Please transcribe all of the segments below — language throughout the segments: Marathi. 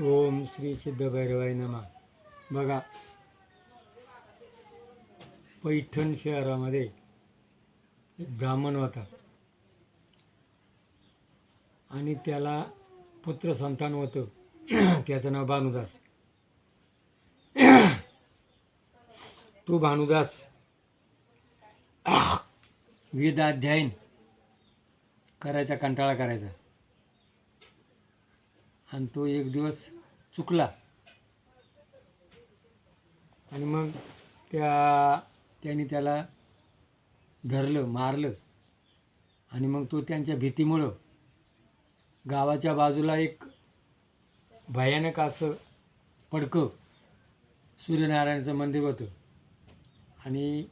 ओम श्री सिद्धभैरवाय नमा. बघा पैठण शहरामध्ये एक ब्राह्मण होता. आणि त्याला पुत्र संतान होतं. त्याचं नाव भानुदास. तो भानुदास वेदाध्ययन करायचा कंटाळा करायचा. आणि तो एक दिवस चुकला. आणि मग त्या त्यांनी त्याला धरलं मारलं. आणि मग तो त्यांच्या भीतीमुळं गावाच्या बाजूला एक भयानक असं पडकं सूर्यनारायणाचं मंदिर होतं. आणि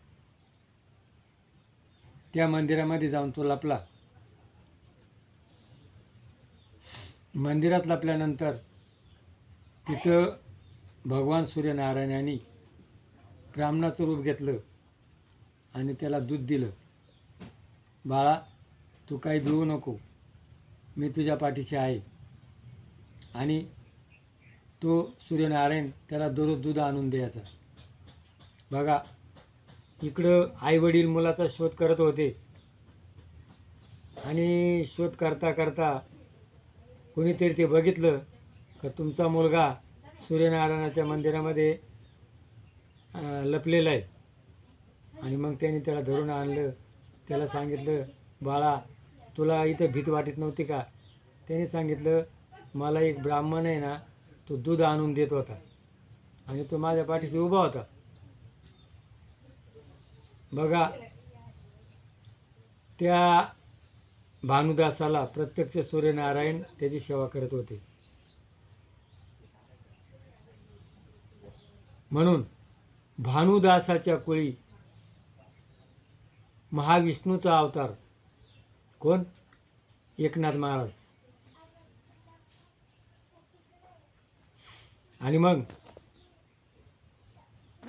त्या मंदिरामध्ये जाऊन तो लपला. मंदिरात लपल्यानंतर तिथं भगवान सूर्यनारायणाने ब्राह्मणाचं रूप घेतलं आणि त्याला दूध दिलं. बाळा तू काही भिवू नको. मी तुझ्या पाठीशी आहे. आणि तो सूर्यनारायण त्याला दररोज दूध आणून द्यायचा. बघा इकडं आईवडील मुलाचा शोध करत होते. आणि शोध करता करता कोणीतरी ते बघितलं का तुमचा मुलगा सूर्यनारायणाच्या मंदिरामध्ये लपलेला आहे. आणि मग त्यांनी त्याला धरून आणलं. त्याला सांगितलं बाळा तुला इथं भीत वाटत नव्हती का? त्याने सांगितलं मला एक ब्राह्मण आहे ना तो दूध आणून देत होता. आणि तो माझ्या पाठीशी उभा होता. बघा त्या भानुदासाला प्रत्यक्ष सूर्यनारायण त्याची सेवा करत होते. म्हणून भानुदासाच्या कुळी महाविष्णूचा अवतार कोण? एकनाथ महाराज. आणि मग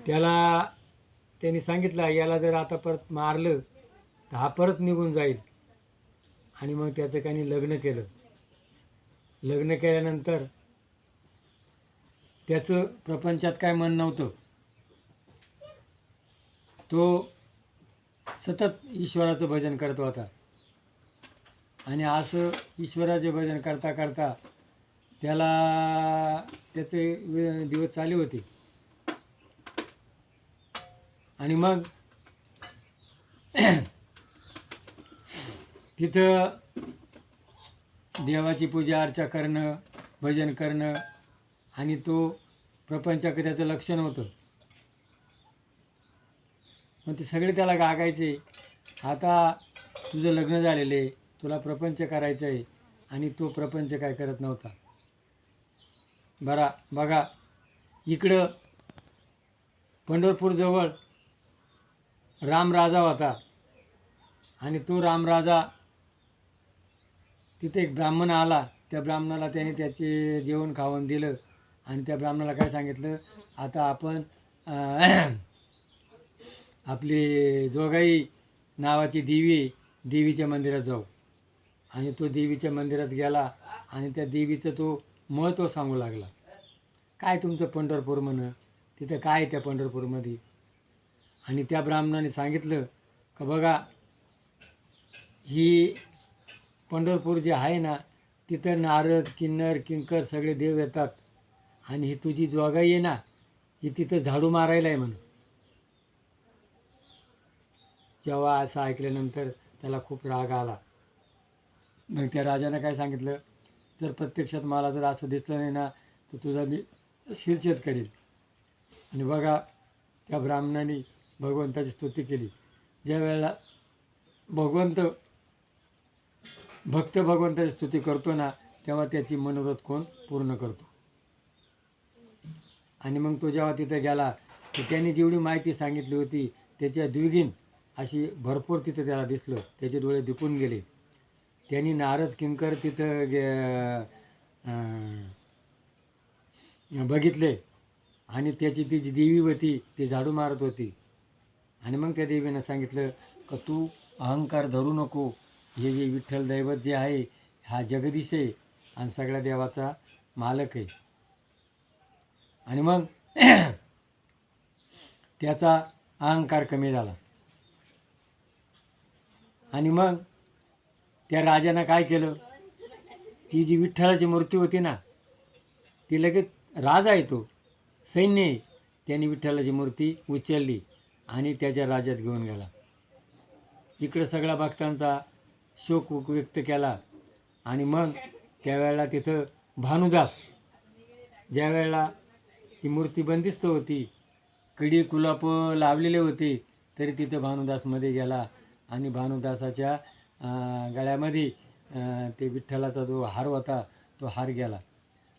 त्याला त्यांनी सांगितलं याला जर आता परत मारलं तर हा परत निघून जाईल. आणि मग त्याचं काही लग्न केलं. लग्न केल्यानंतर त्याचं प्रपंचात काय मन नव्हतं. तो सतत ईश्वराचं भजन करत होता. आणि असं ईश्वराचे भजन करता करता त्याला त्याचे दिवस चालू होते. आणि मग तिथं देवाची पूजा अर्चा करणं भजन करणं आणि तो प्रपंचाकडे त्याचं लक्ष नव्हतं. मग ते सगळे त्याला गागायचे. आता तुझं लग्न झालेलं आहे तुला प्रपंच करायचं आहे आणि तो प्रपंच काय करत नव्हता. बरा बघा इकडं पंढरपूरजवळ रामराजा होता. आणि तो रामराजा तिथे एक ब्राह्मण आला. त्या ब्राह्मणाला त्याने त्याचे जेवण खावण दिलं. आणि त्या ब्राह्मणाला काय सांगितलं? आता आपण आपली जोगाई नावाची देवी देवीच्या मंदिरात जाऊ. आणि तो देवीच्या मंदिरात गेला आणि त्या देवीचं तो महत्त्व सांगू लागला. काय तुमचं पंढरपूर म्हण? तिथं काय आहे त्या पंढरपूरमध्ये? आणि त्या ब्राह्मणाने सांगितलं का बघा ही पंढरपूर जे आहे ना तिथं नारद किन्नर किंकर सगळे देव येतात. आणि ही तुझी जोगाई आहे ना ही तिथं झाडू मारायला आहे म्हणून. जेव्हा असं ऐकल्यानंतर त्याला खूप राग आला. मग त्या राजानं काय सांगितलं जर प्रत्यक्षात मला जर असं दिसलं नाही ना तर तुझा मी शिरछेद करेल आणि बघा त्या ब्राह्मणाने भगवंताची स्तुती केली. ज्या वेळेला भगवंत भक्त भगवंताची स्तुती करतो ना तेव्हा त्याची मनोरथ कोण पूर्ण करतो. आणि मग तो जेव्हा तिथे गेला तर त्यांनी जेवढी माहिती सांगितली होती त्याच्या द्विगीन अशी भरपूर तिथं त्याला दिसलं. त्याचे डोळे दिपून गेले. त्यांनी नारद किंकर तिथं गे- बघितले. आणि त्याची ती जी देवी होती ती झाडू मारत होती. आणि मग त्या देवीनं सांगितलं का तू अहंकार धरू नको हे जे विठ्ठल दैवत जे आहे हा जगदीश आहे आणि सगळ्या देवाचा मालक आहे. आणि मग त्याचा अहंकार कमी झाला. आणि मग त्या राजानं काय केलं? ती जी विठ्ठलाची मूर्ती होती ना ती लगेच राजा आहे तो सैन्य त्यांनी विठ्ठलाची मूर्ती उचलली आणि त्याच्या राज्यात घेऊन गेला. इकडं सगळ्या भक्तांचा शोक व्यक्त केला. आणि मग त्यावेळेला तिथं भानुदास ज्या वेळेला ही मूर्ती बंदिस्त होती कडी कुलाप लावलेले होते तरी तिथं भानुदासमध्ये गेला. आणि भानुदासाच्या गळ्यामध्ये ते विठ्ठलाचा जो हार होता तो हार गेला.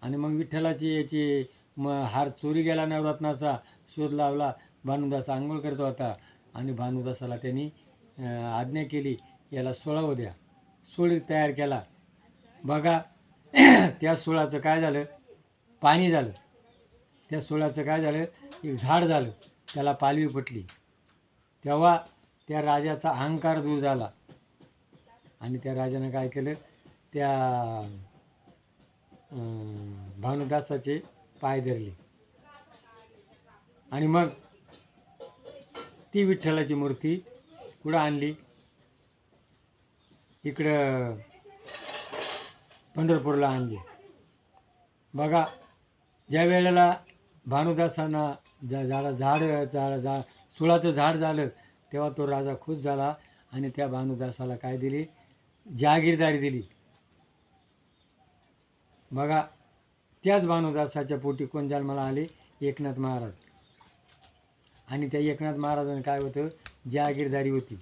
आणि मग विठ्ठलाची याची म हार चोरी गेला नवरत्नाचा शोध लावला. भानुदास आंघोळ करत होता. आणि भानुदासाला त्यांनी आज्ञा केली. याला सोळावं द्या. सोळ तयार केला. बघा त्या सोळाचं काय झालं? पाणी झालं. त्या सोळाचं काय झालं? एक झाड झालं. त्याला पालवी पटली तेव्हा त्या राजाचा अहंकार दूर झाला. आणि त्या राजानं काय केलं? त्या भानुदासाचे पाय धरले. आणि मग ती विठ्ठलाची मूर्ती कुठं आणली. इकडं पंढरपूरला आणली. बघा ज्या वेळेला भानुदासांना जा झाला झाड झाड झा सुळाचं झाड झालं तेव्हा तो राजा खुश झाला आणि त्या भानुदासाला काय दिली? जहागीरदारी दिली. बघा त्याच भानुदासाच्या पोटी कोण जन्माला आले एकनाथ महाराज. आणि त्या एकनाथ महाराजांना काय होतं? जहागीरदारी होती.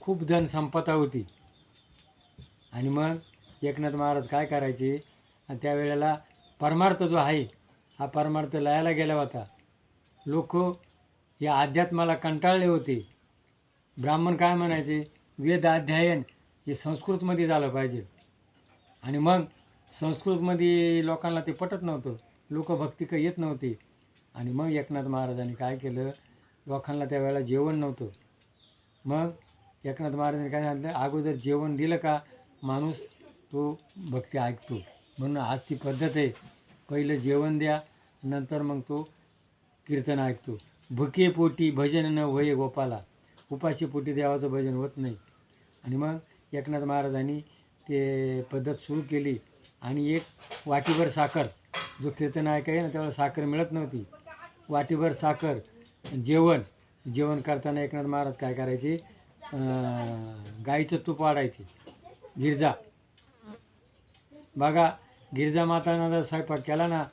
खूप धनसंपदा होती. आणि मग एकनाथ महाराज काय करायचे? आणि त्यावेळेला परमार्थ जो आहे हा परमार्थ लयाला गेला होता. लोक या अध्यात्माला कंटाळले होते. ब्राह्मण काय म्हणायचे? वेद अध्ययन हे संस्कृतमध्ये झालं पाहिजे. आणि मग संस्कृतमध्ये लोकांना ते पटत नव्हतं. लोक भक्ती काही येत नव्हती. आणि मग एकनाथ महाराजांनी काय केलं? लोकांना त्यावेळेला जेवण नव्हतं. मग एकनाथ महाराजांनी काय सांगितलं? अगोदर जेवण दिलं का? माणूस तो भक्ती ऐकतो. म्हणून आज ती पद्धत आहे. पहिलं जेवण द्या नंतर मग तो कीर्तन ऐकतो. भुके पोटी भजन न वये गोपाला. उपाशी पोटी देवाचं भजन होत नाही. आणि मग एकनाथ महाराजांनी ते पद्धत सुरू केली. आणि एक वाटीभर साखर. जो कीर्तन ऐकाय ना त्यावेळेला साखर मिळत नव्हती. वाटीभर साखर जेवण. जेवण करताना एकनाथ महाराज काय करायचे? गाईचं तूप वाढायचे. गिरजा. बघा गिरजा माताना जर स्वयंपाक केला ना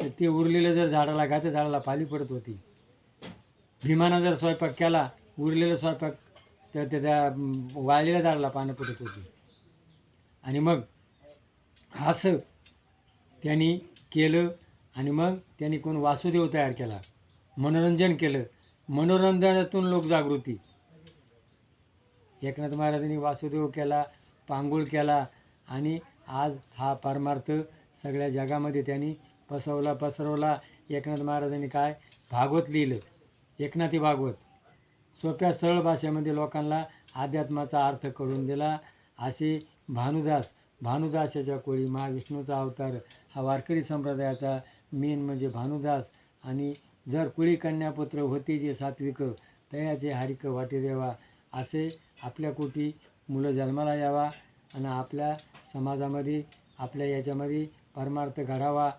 तर ते उरलेलं जर झाडाला घातं झाडाला पाली पडत होती. भीमानं जर स्वयंपाक केला उरलेलं स्वयंपाक तर त्या- वाळलेल्या झाडाला पानं पडत होती. आणि मग असं त्यांनी केलं आणि मग त्यांनी कोण वासुदेव तयार केला. मनोरंजन केलं. मनोरंजनातून लोक जागृती. एकनाथ महाराजांनी वासुदेव केला पांगुळ केला आणि आज हा परमार्थ सगळ्या जगामध्ये त्यांनी पसरवला पसरवला. एकनाथ महाराजांनी काय? भागवत लिहिलं. एकनाथी भागवत. सोप्या सरळ भाषेमध्ये लोकांना अध्यात्माचा अर्थ करून दिला. असे भानुदास भानुदासाच्या कोळी महाविष्णूचा अवतार हा वारकरी संप्रदायाचा मेन म्हणजे भानुदास. आणि जर कुळी कन्यापुत्र होते जे सात्विक तयाचे हारिक वाटे देवा असे आपल्या कोटी मुलं जन्माला यावा आणि आपल्या समाजामध्ये आपल्या याच्यामध्ये परमार्थ घडावा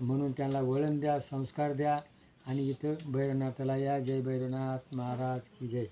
म्हणून त्यांना वळण द्या संस्कार द्या. आणि इथं भैरवनाथाला या. जय भैरवनाथ महाराज की जय.